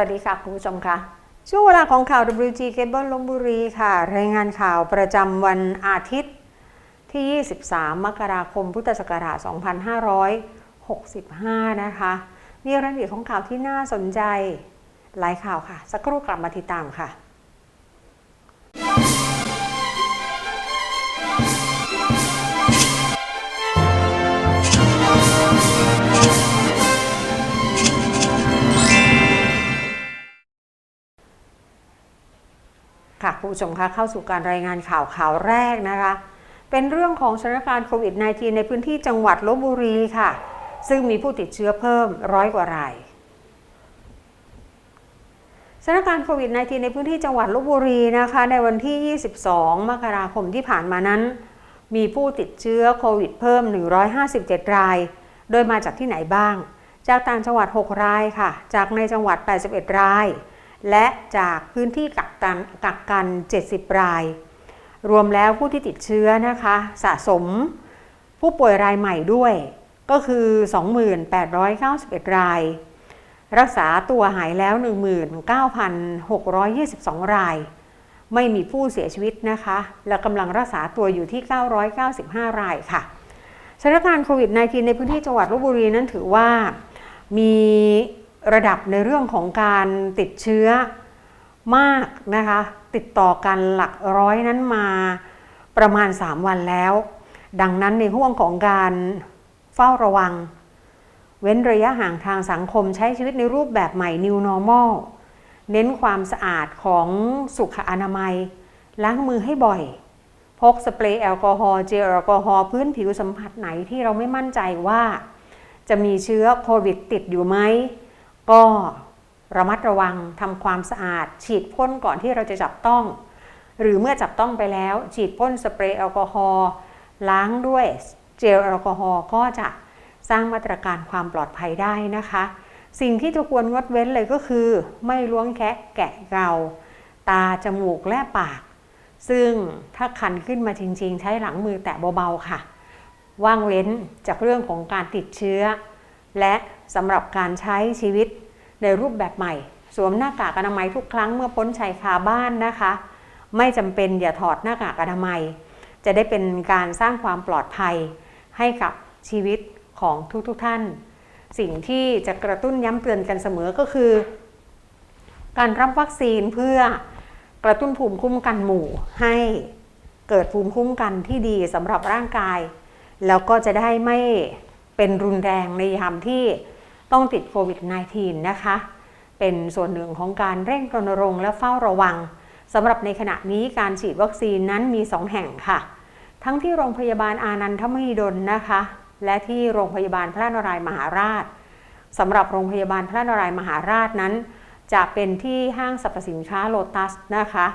สวัสดีค่ะ คุณผู้ชมค่ะ ช่วงเวลาของข่าว WG Cable ลบบุรีค่ะ รายงานข่าวประจำวันอาทิตย์ที่ 23 มกราคม พุทธศักราช 2565 นะคะ มีรายละเอียดของข่าวที่น่าสนใจ หลายข่าวค่ะ สักครู่กลับมาติดตามค่ะ คุณผู้ชมคะเข้าสู่การรายงานข่าวข่าวแรกนะคะ เป็นเรื่องของสถานการณ์โควิด -19 ในพื้นที่จังหวัดลบบุรีค่ะ ซึ่งมีผู้ติดเชื้อเพิ่มร้อยกว่ารายสถานการณ์โควิด -19 ในพื้นที่จังหวัดลบบุรีนะคะ ในวันที่ 22 มกราคมที่ผ่านมานั้น มีผู้ติดเชื้อโควิดเพิ่ม 157 ราย โดยมาจากที่ไหนบ้าง จากต่างจังหวัด 6 รายค่ะ จากในจังหวัด 81 ราย และจากพื้นที่กักกันกักกัน 70 ราย รวมแล้วผู้ที่ติดเชื้อนะคะ สะสมผู้ป่วยรายใหม่ด้วย ก็คือ 2891 ราย รักษาตัวหายแล้ว 19,622 ราย ไม่มีผู้เสียชีวิตนะคะ และกำลังรักษาตัวอยู่ที่ 995 รายค่ะสถานการณ์โควิด -19 ในพื้นที่จังหวัดลบบุรีนั้นถือว่ามี ระดับในเรื่องของการติดเชื้อมากนะคะ ติดต่อกันหลักร้อยนั้นมาประมาณ 3 วันแล้ว ดังนั้นในห่วงของการเฝ้าระวัง เว้นระยะห่างทางสังคมใช้ชีวิตในรูปแบบใหม่ New Normal เน้นความสะอาดของสุขอนามัย ล้างมือให้บ่อย พกสเปรย์แอลกอฮอล์เจลแอลกอฮอล์พื้นผิวสัมผัสไหนที่เราไม่มั่นใจว่า จะมีเชื้อโควิดติดอยู่ไหม ก็ระมัดระวังทำความสะอาด ฉีดพ่นก่อนที่เราจะจับต้อง หรือเมื่อจับต้องไปแล้ว ฉีดพ่นสเปรย์แอลกอฮอล์ล้างด้วยเจลแอลกอฮอล์ก็จะสร้างมาตรการความปลอดภัยได้นะคะ สิ่งที่จะควรงดเว้นเลยก็คือ ไม่ล้วงแคะแกะเกาตาจมูกและปาก ซึ่งถ้าคันขึ้นมาจริง ๆ ใช้หลังมือแตะเบาๆค่ะ ว่างเว้นจากเรื่องของการติดเชื้อ และ สำหรับการใช้ชีวิตในรูปแบบใหม่ สวมหน้ากากอนามัยทุกครั้งเมื่อพ้นชายคาบ้านนะคะ ไม่จำเป็นอย่าถอดหน้ากากอนามัย จะได้เป็นการสร้างความปลอดภัย ให้กับชีวิตของทุกๆทท่าน สิ่งที่จะกระตุ้นย้ำเตือนกันเสมอก็คือ การรับวัคซีนเพื่อกระตุ้นภูมิคุ้มกันหมู่ให้เกิดภูมิคุ้มกันที่ดีสำหรับร่างกาย แล้วก็จะได้ไม่เป็นรุนแรงในยามที่ ต้องติดโควิด -19 นะคะ เป็นส่วนหนึ่งของการเร่งรณรงค์และเฝ้าระวังสำหรับในขณะนี้การฉีดวัคซีนนั้นมี 2 แห่งค่ะ ทั้งที่โรงพยาบาลอานันทมหิดลนะคะ และที่โรงพยาบาลพระนารายมหาราชสำหรับโรงพยาบาลพระนารายมหาราชนั้น จะเป็นที่ห้างสรรพสินค้าโลตัสนะคะ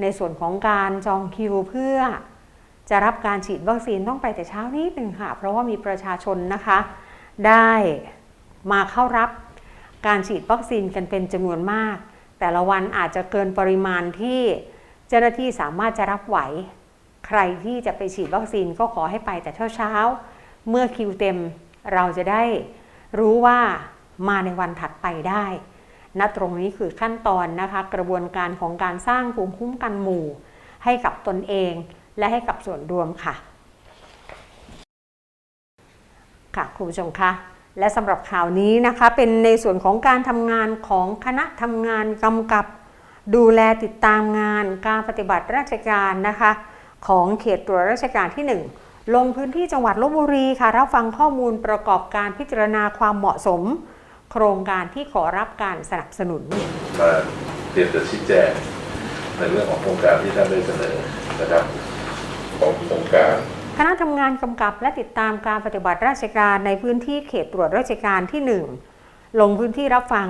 ในส่วนของการจองคิวเพื่อ จะรับการฉีดวัคซีนต้องไปแต่เช้านิดหนึ่งค่ะ เพราะว่ามีประชาชนนะคะ ได้ มาเข้ารับการฉีดวัคซีนกันเป็นจำนวนมาก แต่ละวันอาจจะเกินปริมาณที่เจ้าหน้าที่สามารถจะรับไหว ใครที่จะไปฉีดวัคซีนก็ขอให้ไปแต่เช้าๆ เมื่อคิวเต็มเราจะได้รู้ว่ามาในวันถัดไปได้ณตรงนี้คือขั้นตอนนะคะ กระบวนการของการสร้างภูมิคุ้มกันหมู่ ให้กับตนเองและให้กับส่วนรวมค่ะ ค่ะ คุณผู้ชมคะ และสำหรับข่าวนี้นะคะเป็นในส่วนของการทำงานของคณะทำงานกำกับ ดูแลติดตามงานการปฏิบัติราชการนะคะ ของเขตตรวจราชการที่ 1 ลงพื้นที่จังหวัดลบบุรีค่ะรับฟังข้อมูลประกอบการพิจารณาความเหมาะสม โครงการที่ขอรับการสนับสนุนมาเตรียมจะชี้แจงในเรื่องของโครงการที่ท่านได้เสนอนะครับของโครงการ คณะทำงานกำกับและติดตามการปฏิบัติราชการในพื้นที่เขตตรวจราชการที่ 1 ลงพื้นที่รับฟัง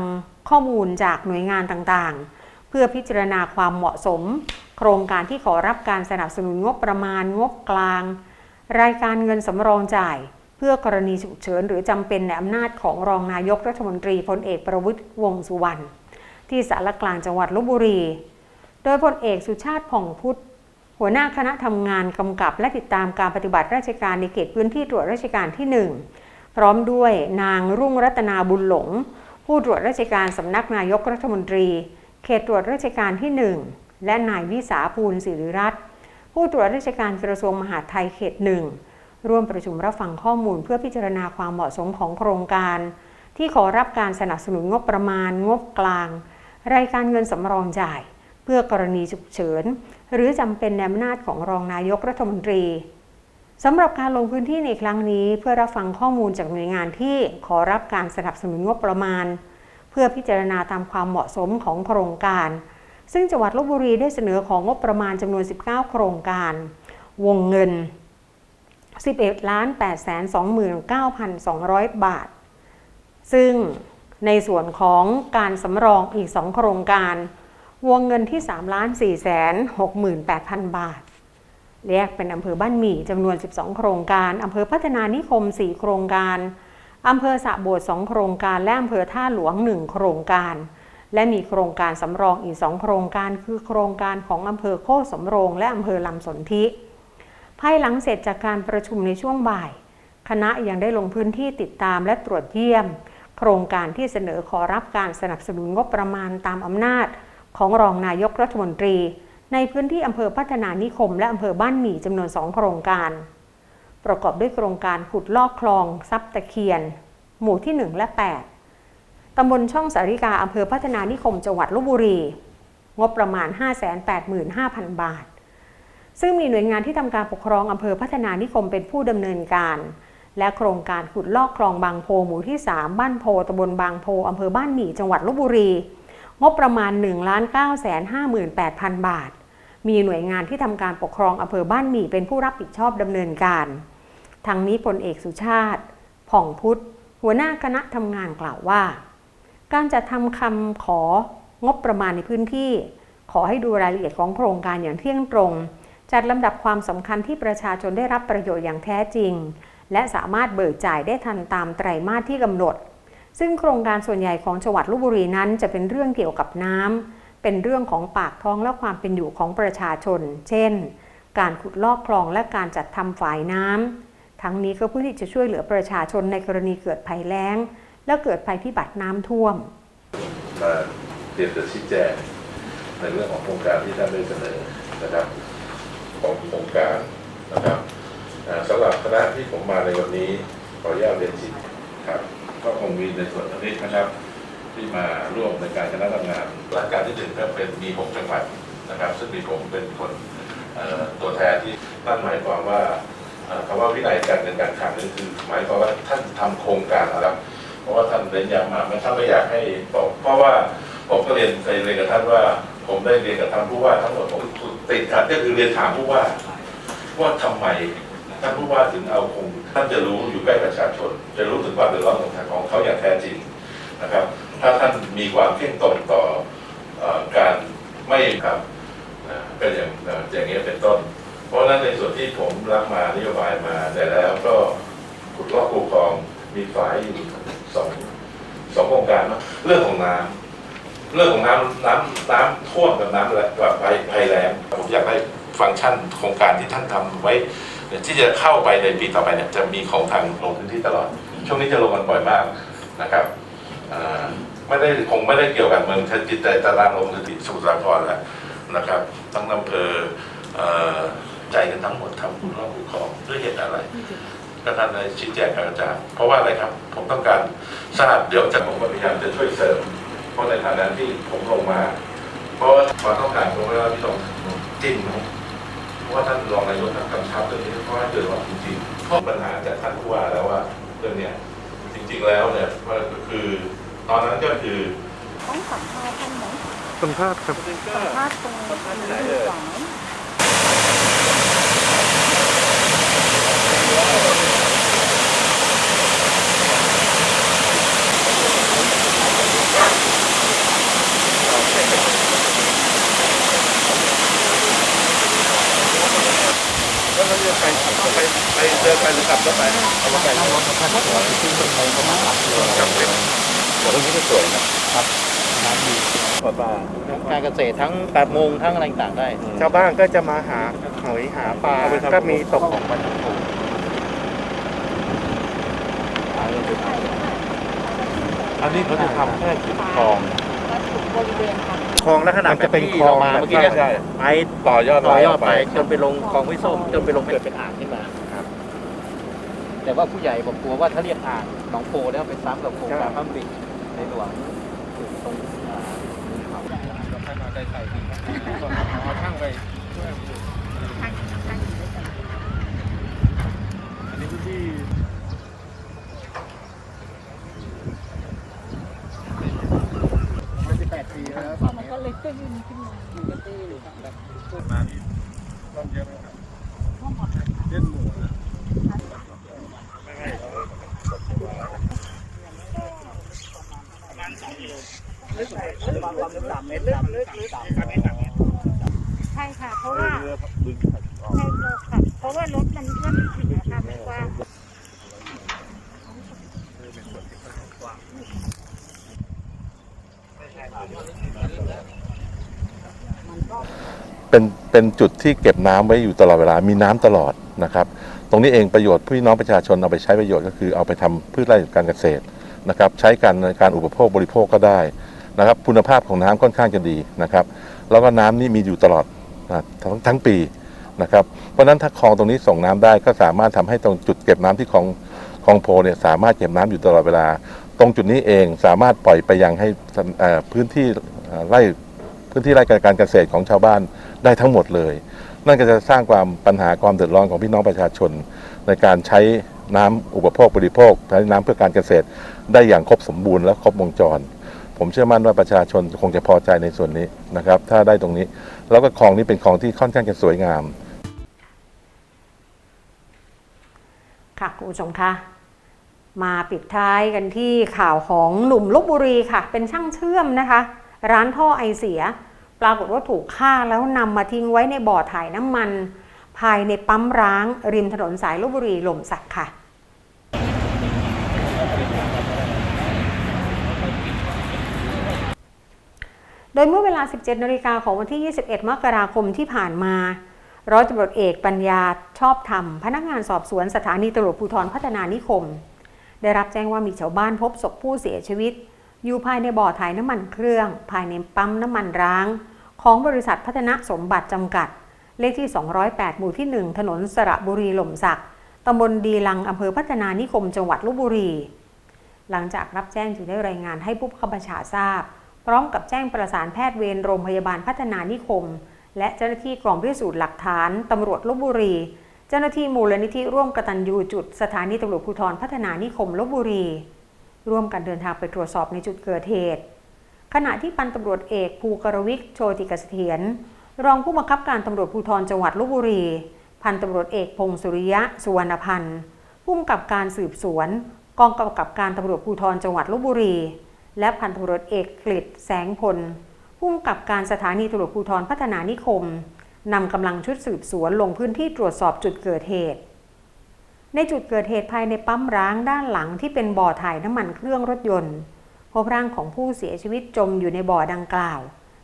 ข้อมูลจากหน่วยงานต่างๆ เพื่อพิจารณาความเหมาะสม โครงการที่ขอรับการสนับสนุนงบประมาณงบกลาง รายการเงินสำรองจ่าย เพื่อกรณีฉุกเฉินหรือจำเป็นในอำนาจของรองนายกรัฐมนตรีพลเอกประวิตยวงสุวรรณที่สารกลางจังหวัดลบบุรี โดยพลเอกสุชาติผ่องพุทธ หัวหน้าคณะทำงานกำกับและติดตามการปฏิบัติราชการในเขตพื้นที่ตรวจราชการที่ 1 พร้อมด้วยนางรุ่งรัตนาบุญหลง ผู้ตรวจราชการสำนักนายกรัฐมนตรี เขตตรวจราชการที่ 1 และนายวิสาภูลศิริรัตน์ผู้ตรวจราชการกระทรวงมหาดไทยเขตหนึ่งร่วมประชุมรับฟังข้อมูลเพื่อพิจารณาความเหมาะสมของโครงการ ที่ขอรับการสนับสนุนงบประมาณ งบกลาง รายการเงินสำรองจ่าย เพื่อกรณีฉุกเฉิน หรือจำเป็นในอำนาจของรองนายกรัฐมนตรีสำหรับการลงพื้นที่ในครั้งนี้เพื่อรับฟังข้อมูลจากหน่วยงานที่ขอรับการสนับสนุนงบประมาณ เพื่อพิจารณาตามความเหมาะสมของโครงการ ซึ่งจังหวัดลบบุรีได้เสนอของงบประมาณจำนวน 19 โครงการ วงเงิน 11ล้าน8แสน29,200 บาท ซึ่งในส่วนของการสำรองอีก 2 โครงการ วงเงินที่3ล้าน4แสน68,000 บาท แยกเป็นอำเภอบ้านหมี่จำนวน 12 โครงการ อำเภอพัฒนานิคม 4 โครงการ อำเภอสะโบด2 โครงการ และอำเภอท่าหลวง 1 โครงการ และมีโครงการสำรองอีก 2 โครงการ คือโครงการของอำเภอโคกสำโรง และอำเภอลำสนธิภายหลังเสร็จจากการประชุมในช่วงบ่าย คณะยังได้ลงพื้นที่ติดตามและตรวจเยี่ยม โครงการที่เสนอขอรับการสนับสนุนงบประมาณตามอำนาจ ของรองนายกรัฐมนตรี ในพื้นที่อำเภอพัฒนานิคม และอำเภอบ้านหมี่จำนวนสองโครงการ ประกอบด้วยโครงการขุดลอกคลองซับตะเคียน หมู่ที่ 1 และ 8 ตำบลช่องสาริกาอำเภอพัฒนานิคมจังหวัดลบบุรี งบประมาณ 585,000 บาท ซึ่งมีหน่วยงานที่ทำการปกครองอำเภอพัฒนานิคมเป็นผู้ดำเนินการและโครงการขุดลอกคลองบางโพหมู่ที่ 3 บ้านโพตำบลบางโพอำเภอบ้านหมี่จังหวัดลบบุรี งบประมาณ 1 9 5 8 0 0 0 บาท มีหน่วยงานที่ทำการปกครองอำเภอบ้านหมี่เป็นผู้รับผิดชอบดำเนินการทางนี้พลเอกสุชาติ ผ่องพุทธ หัวหน้าคณะทำงานกล่าวว่า การจัดทำคำของบประมาณในพื้นที่ ขอให้ดูรายละเอียดของโครงการอย่างเที่ยงตรง จัดลำดับความสำคัญที่ประชาชนได้รับประโยชน์อย่างแท้จริง และสามารถเบิกจ่ายได้ทันตามไตรมาสที่กำหนด ซึ่งโครงการส่วนใหญ่ของจังหวัดลบบุรีนั้น จะเป็นเรื่องเกี่ยวกับน้ำเป็นเรื่องของปากท้องและความเป็นอยู่ของประชาชน เช่น การขุดลอกคลองและการจัดทำฝายน้ำทั้งนี้ก็เพื่อที่จะช่วยเหลือประชาชนในกรณีเกิดภัยแล้ง และเกิดภัยพิบัติน้ำท่วมมาเตรียมจะชี้แจงในเรื่องของโครงการที่ท่านได้เสนอนะครับของโครงการนะครับสำหรับคณะที่ผมมาในวันนี้ขออนุญาตเรียนชี้ครับ ก็คงมีในส่วนตรงนี้นะครับ ที่มาร่วมในการคณะทำงานรายการที่หนึ่งก็เป็นมีหกจังหวัดนะครับ ซึ่งมีผมเป็นคนตัวแทนที่นั่นหมายความว่าคำว่าวินัยการเงินการคลังนี่คือ หมายความว่าท่านทำโครงการอะไรเพราะว่าท่านเรียนย้ำมาไม่ท่านไม่อยากให้บอกเพราะว่าผมก็เรียนเคยเรียนกับท่านว่า ผมได้เรียนกับท่านผู้ว่าทั้งหมดผมติดขัดก็คือเรียนถามผู้ว่าว่าทำไม ท่านผู้ว่าถึงเอาคงท่านจะรู้อยู่ใกล้ประชาชน จะรู้ถึงความเดือดร้อนของของเขาอย่างแท้จริงนะครับ ถ้าท่านมีความเที่งตรงต่ออการไม่ครับอ่าเป็นอย่างอย่างนี้ยเป็นต้น เพราะฉะนั้นในส่วนที่ผมรับมานโยบายมาแต่แล้วก็ขุดลอกคูคลองมีฝายอยู่สองสองโครงการเนอะเรื่องของน้ำเรื่องของน้ำน้ำน้ำท่วมกับน้ำและกับภัยแล้งผมอยากให้ฟังก์ชันโครงการที่ท่านทำไว้ ที่จะเข้าไปในปีต่อไปเนี่ยจะมีของทางลงพื้นที่ตลอด ช่วงนี้จะลงกันบ่อยมากนะครับไม่ได้คงไม่ได้เกี่ยวกับเมืองจิตใจตารางลงสถิตสมุทรสาครแล้วนะครับ ทั้งอำเภอใจกันทั้งหมดทำคุณรอบคุณของด้วยเหตุอะไรก็ท่านได้ชี้แจงกับอาจารย์เพราะว่าอะไรครับ ผมต้องการทราบเดี๋ยวจะผมพยายามจะช่วยเสริมเพราะในฐานะที่ผมลงมา เพราะความต้องการของเราที่ต้องจริงนะเพ ราะว่าท่านรองนายกท่านกำชับเรื่องนี้เพราะว่าเกิดว่าจริงๆข้อปัญหาจากท่านผู้ว่าแล้วว่าเรื่องเนี้ยจริง ๆ แล้วเนี่ยมันก็คือตอนนั้นก็คือต้องสัมภาษณ์ท่านไหมสัมภาษณ์ครับสัมภาษณ์ตรงนี้ดีกว่าไหม แล้วเราจะไปไปไปเดินไปหรือกลับรถ ไปเอาไปนั่งรถมาพักหัวที่ตรงไปประมาณหลักกิโลกรัมเต็มแต่ตรงนี้ก็สวยนะครับน้ำดีปลาปลาการเกษตรทั้งประมงทั้งอะไรต่างได้ ชาวบ้านก็จะมาหาหอยหาปลาก็มีตกของปลาทูอันนี้เขาจะทำแค่จุดคลองคลองลักษณะจะเป็นคลองมาเมื่อกี้ใช่ไปต่อยอดต่อยอดไปจนไปลงคลองห้วยส้มจนไปลงเกิดเป็นอ่างขึ้น แต่ว่าผู้ใหญ่ผมกลัวว่าถ้าเรียกอ่างหนองโพแล้วไปซ้ำกับโครงการพัมบิกในหลวงอยู่ตรงอ่าเขาเอาช่างไปมันก็เลยขึ้นขึ้นมามันก็ตื้อแบบ ใช่ค่ะ เพราะว่าใช่เลยค่ะเพราะว่ารถมันเลื่อนถึงนะคะมันกว้างเป็นเป็นจุดที่เก็บน้ำไว้อยู่ตลอดเวลา มีน้ำตลอดนะครับ ตรงนี้เองประโยชน์พี่น้องประชาชนเอาไปใช้ประโยชน์ก็คือเอาไปทำพืชไร่การเกษตรนะครับ ใช้กันในการอุปโภคบริโภคก็ได้ นะครับคุณภาพของน้ำค่อนข้างจะดีนะครับ แล้วก็น้ำนี่มีอยู่ตลอดทั้งทั้งปีนะครับเพราะฉะนั้นถ้าคลองตรงนี้ส่งน้ำได้ก็สามารถทำให้ตรงจุดเก็บน้ำที่คลองคลองโพเนี่ยสามารถเก็บน้ำอยู่ตลอดเวลา ตรงจุดนี้เองสามารถปล่อยไปยังให้พื้นที่ไร่พื้นที่ไร่การเกษตรของชาวบ้านได้ทั้งหมดเลย นั่นก็จะสร้างความปัญหาความเดือดร้อนของพี่น้องประชาชน ในการใช้น้ำอุปโภคบริโภคใช้น้ำเพื่อการเกษตรได้อย่างครบสมบูรณ์และครบวงจร ผมเชื่อมั่นว่าประชาชนคงจะพอใจในส่วนนี้นะครับ ถ้าได้ตรงนี้ แล้วก็คลองนี้เป็นคลองที่ค่อนข้างจะสวยงาม ค่ะคุณผู้ชมคะมาปิดท้ายกันที่ข่าวของหนุ่มลบบุรีค่ะ เป็นช่างเชื่อมนะคะ ร้านท่อไอเสีย ปรากฏว่าถูกฆ่าแล้วนำมาทิ้งไว้ในบ่อถ่ายน้ำมัน ภายในปั๊มร้าง ริมถนนสายลบบุรีหล่มสักค่ะ โดยเมื่อเวลา 17นาฬิกาของวันที่ 21 มกราคมที่ผ่านมาร้อยตำรวจเอกปัญญาชอบธรรม พนักงานสอบสวนสถานีตำรวจภูธรพัฒนานิคม ได้รับแจ้งว่ามีชาวบ้านพบศพผู้เสียชีวิต อยู่ภายในบ่อถ่ายน้ำมันเครื่อง ภายในปั๊มน้ำมันร้าง ของบริษัทพัฒนสมบัติจำกัด เลขที่ 208 หมู่ที่ 1 ถนนสระบุรีหล่มสักตำบลดีลังอำเภอพัฒนานิคม จังหวัดลบบุรี หลังจากรับแจ้งจึงได้รายงานให้ผู้บังคับบัญชาทราบ พร้อมกับแจ้งประสานแพทย์เวรโรงพยาบาลพัฒนานิคม และเจ้าหน้าที่กองพิสูจน์หลักฐานตำรวจลบบุรี เจ้าหน้าที่มูลนิธิร่วมกตัญญูจุดสถานีตำรวจภูธรพัฒนานิคมลบบุรี ร่วมกันเดินทางไปตรวจสอบในจุดเกิดเหตุ ขณะที่พันตำรวจเอกภูกรวิกโชติกเสถียรรองผู้บังคับการตำรวจภูธรจังหวัดลบบุรี พันตำรวจเอกพงศ์สุริยะสุวรรณพันธ์ผู้กำกับการสืบสวน กองกำกับการตำรวจภูธรจังหวัดลบบุรี และพันตำรวจเอกกฤษแสงพลผู้กำกับการสถานีตำรวจภูธรพัฒนานิคมนำกำลังชุดสืบสวนลงพื้นที่ตรวจสอบจุดเกิดเหตุ ในจุดเกิดเหตุภายในปั๊มร้างด้านหลังที่เป็นบ่อถ่ายน้ำมันเครื่องรถยนต์ พบร่างของผู้เสียชีวิตจมอยู่ในบ่อดังกล่าว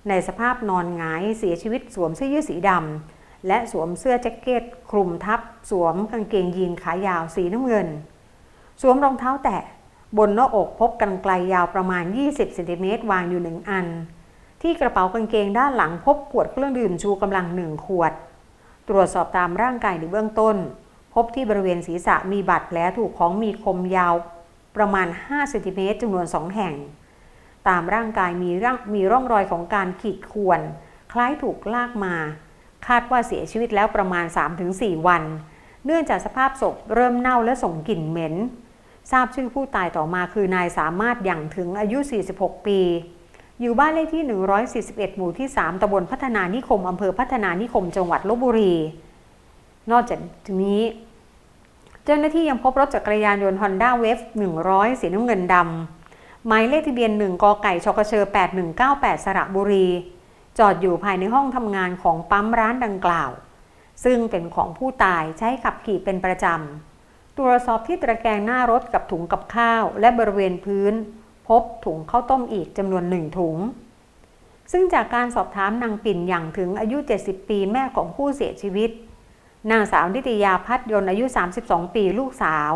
ในสภาพนอนหงายเสียชีวิตสวมเสื้อยืดสีดำและสวมเสื้อแจ็คเก็ตคลุมทับ สวมกางเกงยีนขายาวสีน้ำเงิน สวมรองเท้าแตะ บนหน้าอกพบกันไกลยาวประมาณ 20เซนติเมตรวางอยู่หนึ่งอัน ที่กระเป๋ากางเกงด้านหลังพบขวดเครื่องดื่มชูกำลังหนึ่งขวด ตรวจสอบตามร่างกายในเบื้องต้น พบที่บริเวณศีรษะมีบาดแผลถูกของมีคมยาว ประมาณ5เซนติเมตรจำนวน2แห่ง ตามร่างกายมีร่างมีร่องรอยของการขีดข่วน คล้ายถูกลากมา คาดว่าเสียชีวิตแล้วประมาณ 3-4 วัน เนื่องจากสภาพศพเริ่มเน่าและส่งกลิ่นเหม็น ทราบชื่อผู้ตายต่อมาคือนายสามารถอย่างถึงอายุ 46 ปี อยู่บ้านเลขที่ 141 หมู่ที่ 3ตำบลพัฒนานิคมอำเภอพัฒนานิคม จังหวัดลบบุรี นอกจากนี้ เจ้าหน้าที่ยังพบรถจักรยานยนต์ Honda Wave 100 สีน้ำเงินดำหมายเลขทะเบียน 1 กไก่ชกเชอ8198 สระบุรี จอดอยู่ภายในห้องทำงานของปั๊มร้านดังกล่าว ซึ่งเป็นของผู้ตายใช้ขับขี่เป็นประจำ ตรวจสอบที่ตะแกรงหน้ารถกับถุงกับข้าว และบริเวณพื้น พบถุงข้าวต้มอีกจำนวนหนึ่งถุง ซึ่งจากการสอบถามนางปิ่นอย่างถึงอายุ 70 ปีแม่ของผู้เสียชีวิต นางสาวนิตยาพัฒยนอายุ 32 ปีลูกสาว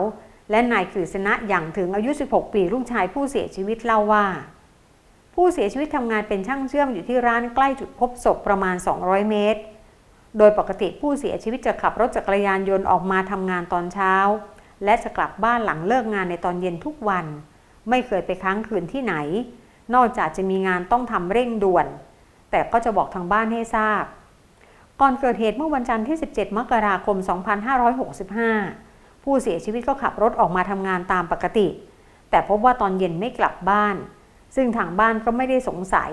และนายกฤษณะอย่างถึงอายุ 16 ปีลูกชายผู้เสียชีวิตเล่าว่า ผู้เสียชีวิตทำงานเป็นช่างเชื่อมอยู่ที่ร้านใกล้จุดพบศพประมาณ 200 เมตร โดยปกติผู้เสียชีวิตจะขับรถจักรยานยนต์ออกมาทำงานตอนเช้า และจะกลับบ้านหลังเลิกงานในตอนเย็นทุกวัน ไม่เคยไปค้างคืนที่ไหน นอกจากจะมีงานต้องทำเร่งด่วน แต่ก็จะบอกทางบ้านให้ทราบ ก่อนเกิดเหตุเมื่อวันจันทร์ที่ 17 มกราคม 2565 ผู้เสียชีวิตก็ขับรถออกมาทำงานตามปกติ แต่พบว่าตอนเย็นไม่กลับบ้าน ซึ่งทางบ้านก็ไม่ได้สงสัย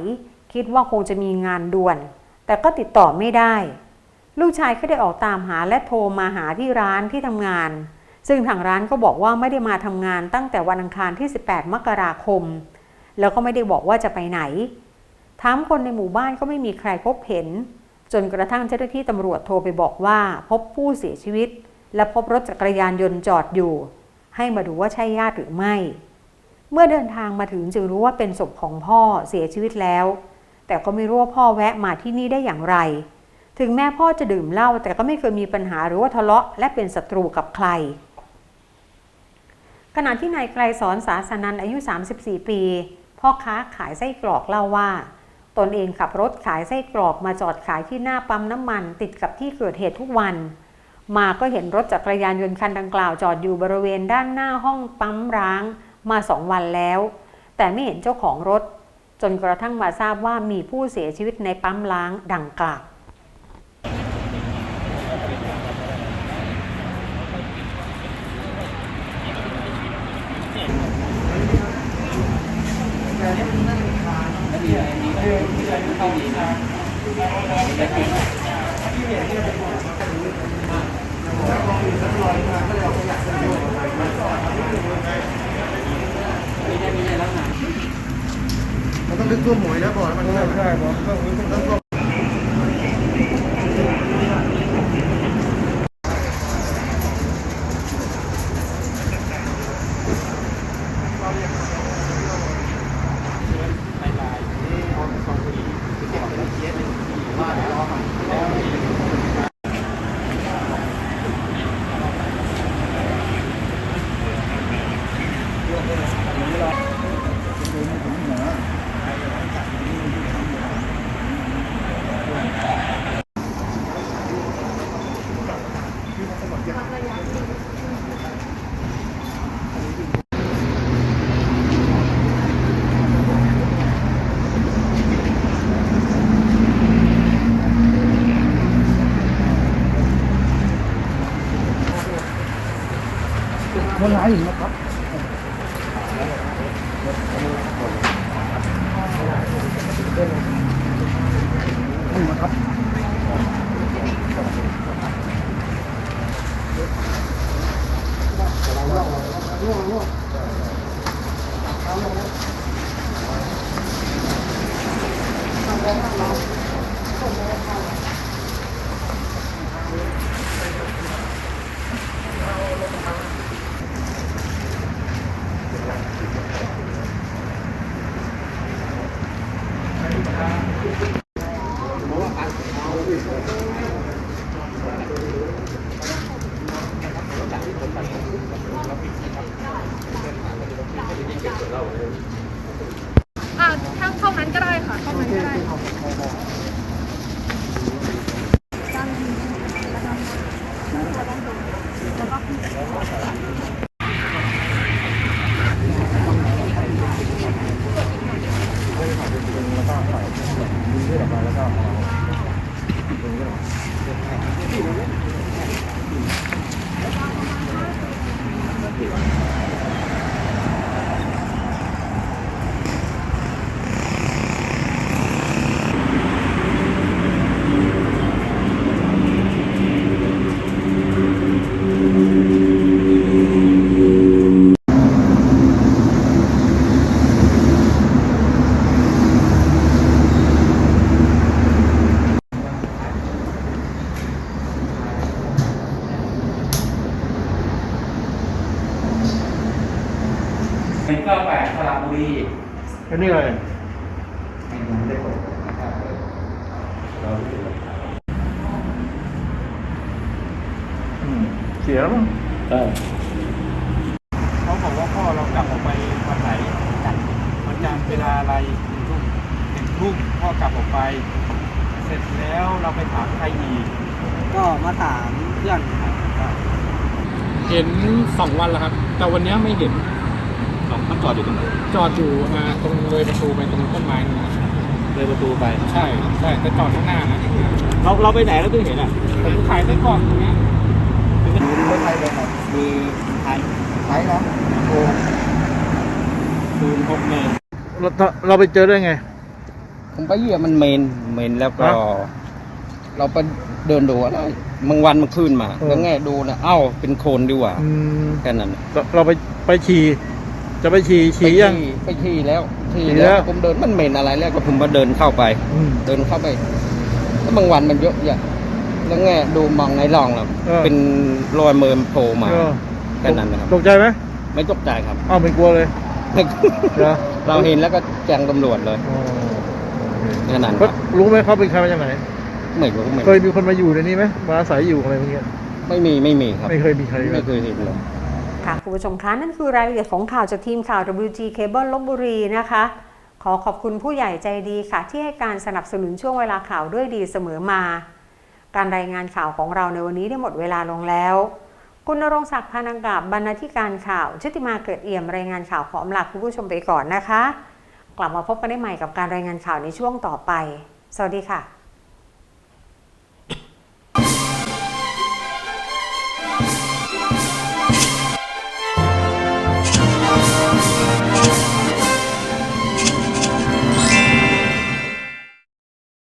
คิดว่าคงจะมีงานด่วน แต่ก็ติดต่อไม่ได้ ลูกชายก็ได้ออกตามหาและโทรมาหาที่ร้านที่ทำงาน ซึ่งทางร้านก็บอกว่าไม่ได้มาทำงานตั้งแต่วันอังคารที่ 18 มกราคม แล้วก็ไม่ได้บอกว่าจะไปไหน ถามคนในหมู่บ้านก็ไม่มีใครพบเห็น จนกระทั่งเจ้าหน้าที่ตำรวจโทรไปบอกว่า พบผู้เสียชีวิต และพบรถจักรยานยนต์จอดอยู่ ให้มาดูว่าใช่ญาติหรือไม่ เมื่อเดินทางมาถึงจึงรู้ว่าเป็นศพของพ่อเสียชีวิตแล้ว แต่ก็ไม่รู้ว่าพ่อแวะมาที่นี่ได้อย่างไร ถึงแม้พ่อจะดื่มเหล้าแต่ก็ไม่เคยมีปัญหาหรือว่าทะเลาะและเป็นศัตรูกับใคร ขณะที่นายไกรสอนสาสนันอายุ 34 ปี พ่อค้าขายไส้กรอกเล่าว่า ตนเองขับรถขายไส้กรอกมาจอดขายที่หน้าปั๊มน้ำมันติดกับที่เกิดเหตุทุกวัน มาก็เห็นรถจักรยานยนต์คันดังกล่าวจอดอยู่บริเวณด้านหน้าห้องปั๊มร้างมาสองวันแล้ว แต่ไม่เห็นเจ้าของรถ จนกระทั่งมาทราบว่ามีผู้เสียชีวิตในปั๊มล้างดังกล่าว มันต้องลึกตัวหมวยนะบ่อมันต้องใช่บ่อต้องลึกต้อง ท่วม มันไหลนะครับ นี่นะครับ อ่าทางเท่านั้นก็ได้ค่ะเท่านั้นก็ได้ ห สระบุรีอันนี้อะไรเสียแล้วมั้งใช่เรากลับออกไปวันไหนวันจันทร์เวลาอะไรหนึ่งทุ่มหนึ่งทุ่มพ่อกลับออกไป เสร็จแล้วเราไปถามใครอีกก็มาถามเพื่อนครับเห็นสองวันแล้วครับ แต่วันนี้ไม่เห็น มันจอดอยู่ตรงไหนจอดอยู่อ่าตรงเลยประตูไปตรงต้นไม้นี่นะเลยประตูไป ใช่ใช่แต่จอดข้างหน้านะเราเราไปไหนแล้วเพิ่งเห็นอะผมขายไส้กรอกตรงเนี้ยรถไทยเลยครับมีไทยไทยนะโอ้คูณหกเมตรเราเราไปเจอได้ไง ผมไปเยี่ยมมันเมนเมนแล้วก็ ฮะเราไปเดินดูอะไรบางวันมันขึ้นมาเออ แล้วแง่ดูนะเอ้าเป็นโคลนดีกว่าอืมแค่นั้นน่ะเราเราไปไปฉี่ จะไปฉี่ฉี่ยัง ไปที่แล้วที่ฉี่แล้แล้ว วผมเดินมันเหม็นอะไรแล้วก็ผมมาเดินเข้าไป อืม เดินเข้าไปแล้วบางวันมันเยอะแยะแล้วแง่ดูมองในร่องแล้วเออ เป็นรอยเมินโผล่มาเออแค่นั้นนะครับ ตกใจไหมไม่ตกใจครับ อ้าวไม่กลัวเลยเหรอเราเห็นแล้วก็แจ้งตำรวจเลยอ๋อแค่นั้นคเขารับรู้ไหมเขาเป็นใครมาจากไหน ไม่รู้ไม่เคยมีคนมาอยู่ในนี้ไหมมาอาศัยอยู่อะไรพวกเนี้ยไม่มีไม่มีครับ ไม่เคยมีใครเลไม่ยเคยเห็นเลย ค่ะคุณผู้ชมคะนั่นคือรายละเอียดของข่าวจากทีมข่าว WG Cable ลบบุรีนะคะ ขอขอบคุณผู้ใหญ่ใจดีค่ะ ที่ให้การสนับสนุนช่วงเวลาข่าวด้วยดีเสมอมา การรายงานข่าวของเราในวันนี้ได้หมดเวลาลงแล้ว คุณณรงศักดิ์พานังกาบบรรณาธิการข่าวชุติมาเกิดเอี่ยมรายงานข่าวขออำลาคุณผู้ชมไปก่อนนะคะ กลับมาพบกันได้ใหม่กับการรายงานข่าวในช่วงต่อไป สวัสดีค่ะ